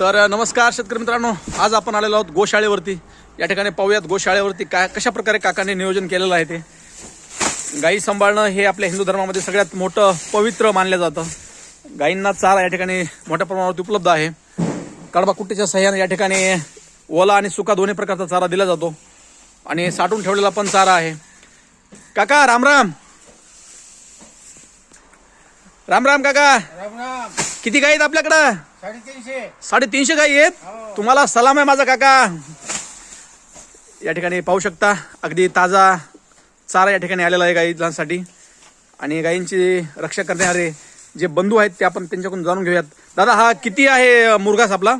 तर नमस्कार शेतकरी मित्रांनो. आज आपण आलेलो आहोत गोशाळेवरती. या ठिकाणी पाहूयात गोशाळेवरती काय कशा प्रकारे काकांनी नियोजन केलेलं आहे ते. गाई सांभाळणं हे आपल्या हिंदू धर्मामध्ये सगळ्यात मोठं पवित्र मानलं जातं. गायींना चारा या ठिकाणी मोठ्या प्रमाणावर उपलब्ध आहे. कडबा कुट्टीच्या सह्याने या ठिकाणी ओला आणि सुका दोन्ही प्रकारचा चारा दिला जातो. आणि साठवून ठेवलेला पण चारा आहे. काका राम राम. राम राम काका. राम राम. किती गाई आहेत आपल्याकडं? साडेतीनशे. साडेतीनशे गाई आहेत? तुम्हाला सलाम आहे माझा काका. या ठिकाणी पाहू शकता अगदी ताजा चारा या ठिकाणी आलेला आहे गाईसाठी आणि गायींची रक्षा करणारे जे बंधू आहेत ते आपण त्यांच्याकडून जाणून घेऊयात. दादा हा किती आहे अ, मुरघास आपला?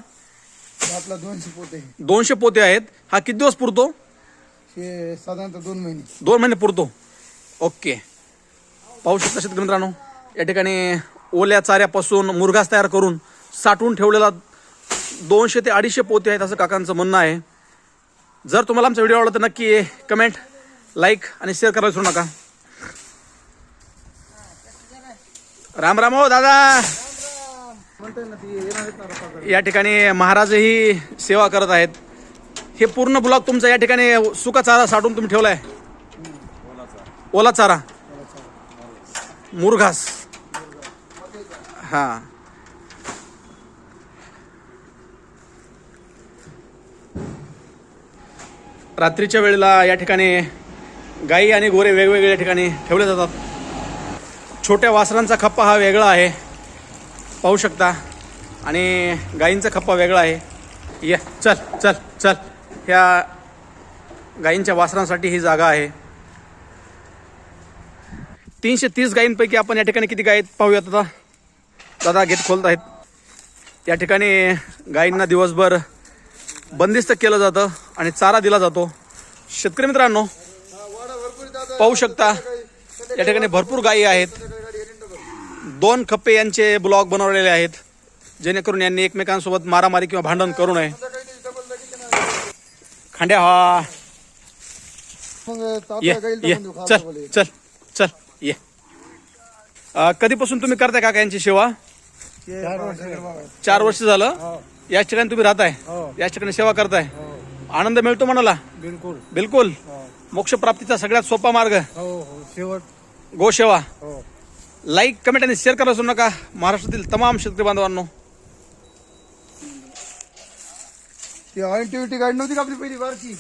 आपला दोनशे पोते. दोनशे पोते आहेत. हा किती दिवस पुरतो? हे साधारणतः दोन महिने. दोन महिने पुरतो. ओके. पाहू शकता शेतकरी मित्रांनो या ठिकाणी ओल्या चाऱ्यापासून मुरघास तयार करून साठवून ठेवलेला दोनशे ते अडीचशे पोते आहेत असं काकांचं म्हणणं आहे. जर तुम्हाला आमचा व्हिडिओ आवडला तर नक्की कमेंट लाईक आणि शेअर करायला विसरू नका. राम राम हो दादा. या ठिकाणी महाराजही सेवा करत आहेत. हे पूर्ण ब्लॉक तुमचा या ठिकाणी सुका चारा साठवून तुम्ही ठेवलाय. ओला चारा. मुरघास. हा. रात्रीच्या वेळेला या ठिकाणी गाई आणि गोरे वेगवेगळ्या ठिकाणी ठेवले जातात. छोट्या वासरांचा खप्पा हा वेगळा आहे. पाहू शकता. आणि गाईंचा खप्पा वेगळा आहे. ये चल चल चल. ह्या गाईंच्या वासरांसाठी ही जागा आहे. तीनशे तीस गायींपैकी आपण या ठिकाणी किती गाय पाहूयात आता. दादा गेट खोलत आहेत. या ठिकाणी गायींना दिवसभर बंदिस्त केलं जातं आणि चारा दिला जातो. शेतकरी मित्रांनो पाहू शकता या ठिकाणी भरपूर गायी आहेत. दोन खप्पे यांचे ब्लॉग बनवलेले आहेत जेणेकरून यांनी एकमेकांसोबत मारामारी किंवा भांडण करू नये. खांड्या हा. ये ये. चल चल चल ये. कधीपासून तुम्ही करताय काका यांची सेवा? चार वर्ष झाले. बाबा. चार वर्ष झालं? हो, याच ठिकाणी तुम्ही राहताय? हो, याच ठिकाणी सेवा करताय? हो. आनंद मिळतो म्हणाला? बिलकुल. बिलकुल. हो, मोक्ष प्राप्तीचा सगळ्यात सोपा मार्ग. हो हो. शेवट. गोसेवा. हो. लाईक कमेंट आणि शेअर करा नका. महाराष्ट्रातील तमाम शेतकरी बांधवांनो. ती ऑइंटिव्हिटी गाडी नव्हती का आपली पहिली बारची